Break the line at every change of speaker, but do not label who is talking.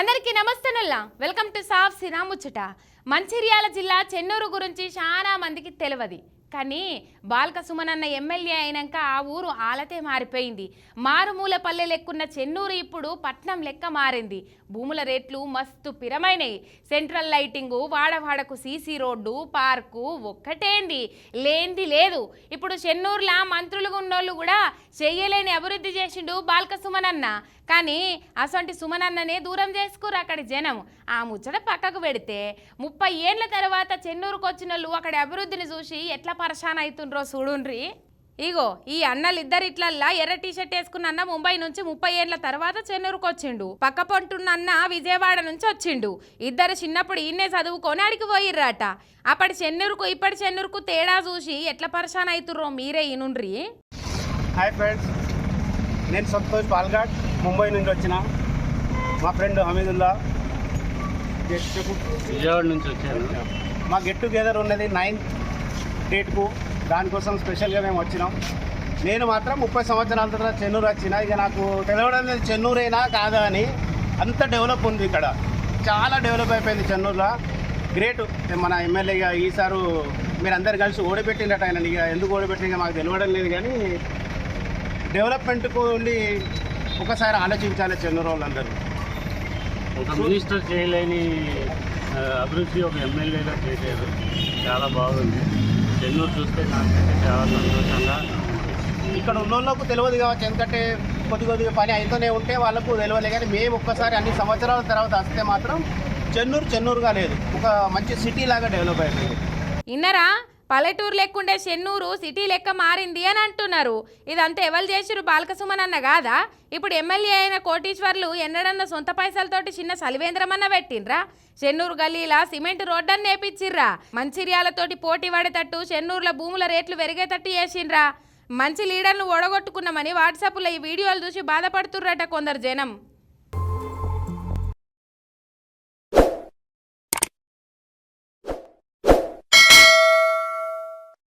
అందరికీ నమస్తేనల్లా. Welcome to సాఫ్ సినా ముచ్చట మంచిర్యాల జిల్లా చెన్నూరు గురించి చాలా మందికి తెలియదు కానీ బాల్క సుమనన్న ఎమ్మెల్యే అయినాక ఆ ఊరు ఆలతే మారిపోయింది. మారుమూల పల్లె లెక్కున్న చెన్నూరు ఇప్పుడు పట్నం లెక్క మారింది. భూముల రేట్లు మస్తు పిరమైనవి సెంట్రల్ లైటింగు వాడవాడకు సీసీ రోడ్డు పార్కు ఒక్కటేంది. లేంది లేదు. ఇప్పుడు చెన్నూరులా మంత్రులుగా ఉన్నోళ్ళు కూడా చెయ్యలేని అభివృద్ధి చేసిండు బాల్క సుమనన్న కానీ అసొంటి సుమనన్ననే దూరం చేసుకురు అక్కడి జనం. ఆ ముచ్చట పక్కకు పెడితే ముప్పై ముప్పై ఏండ్ల తర్వాత చెన్నూరుకు వచ్చిన వాళ్ళు అక్కడ అభివృద్ధిని చూసి ఎట్లా పరశాన్ అవుతుండ్రో చూడుండ్రి. ఇగో ఈ అన్నలు ఇద్దరు ఇట్లల్లా ఎర్ర టీషర్ట్ వేసుకున్న అన్న ముంబై నుంచి ముప్పై ఏండ్ల తర్వాత చెన్నూరుకు వచ్చిండు పక్క పొంటున్న అన్న విజయవాడ నుంచి వచ్చిండు. ఇద్దరు చిన్నప్పుడు ఈయనే చదువుకొని అడిగి పోయిర్రాట. అప్పటి చెన్నూరుకు ఇప్పటి చెన్నూరుకు తేడా చూసి ఎట్లా పరశాన్ అవుతుర్రో మీరే ఈనుండ్రి.
హాయ్ ఫ్రెండ్స్ నేను సంతోష్ పాల్ఘాట్ ముంబై నుండి వచ్చిన మా ఫ్రెండ్ హమీదుల్లా.
విజయవాడ నుంచి వచ్చాను.
మా గెట్ టుగెదర్ ఉన్నది నైన్త్ డేట్కు దానికోసం స్పెషల్గా మేము వచ్చినాం. నేను మాత్రం ముప్పై సంవత్సరాల తర్వాత చెన్నూరు వచ్చిన. ఇక నాకు తెలవడం లేదు చెన్నూరేనా కాదా అని. అంత డెవలప్ ఉంది ఇక్కడ. చాలా డెవలప్ అయిపోయింది చెన్నూరులో. గ్రేట్ మన ఎమ్మెల్యేగా ఈసారు మీరందరు కలిసి ఓడిపెట్టినట్టు ఆయన. ఇక ఎందుకు ఓడిపెట్టిన మాకు తెలియడం లేదు కానీ డెవలప్మెంట్కు ఉండి ఒకసారి ఆలోచించాలి చెన్నూరు వాళ్ళందరూ.
ఒక మినిస్టర్ చేయలేని అభివృద్ధి ఒక ఎమ్మెల్యేగా చేశారు. చాలా బాగుంది. చెన్నూరు చూస్తే నాకైతే చాలా సంతోషంగా
ఇక్కడ ఉన్న వాళ్ళకు తెలియదు కావచ్చు ఎందుకంటే కొద్ది కొద్దిగా పని అయితేనే ఉంటే వాళ్ళకు తెలియలే కానీ మేము ఒక్కసారి అన్ని సంవత్సరాల తర్వాత వస్తే మాత్రం చెన్నూరు చెన్నూరుగా లేదు. ఒక మంచి సిటీ లాగా డెవలప్ అయిపోయింది.
ఇన్నరా? పల్లెటూరు లెక్కుండే చెన్నూరు సిటీ లెక్క మారింది అని అంటున్నారు. ఇదంతా ఎవరు చేసిరు బాలకసుమన్ అన్న కాదా? ఇప్పుడు ఎమ్మెల్యే అయిన కోటీశ్వర్లు ఎన్నడన్న సొంత పైసలతోటి చిన్న సలివేంద్రమన్న పెట్టిండ్రా? చెన్నూరు గల్లీలా సిమెంట్ రోడ్డని నేపిచ్చిర్రా? మంచిర్యాలతోటి పోటీ పడేటట్టు చెన్నూరులో భూముల రేట్లు పెరిగేటట్టు చేసిండ్రా? మంచి లీడర్ను ఓడగొట్టుకున్నామని వాట్సాప్లో ఈ వీడియోలు చూసి బాధపడుతుర్రట కొందరు జనం.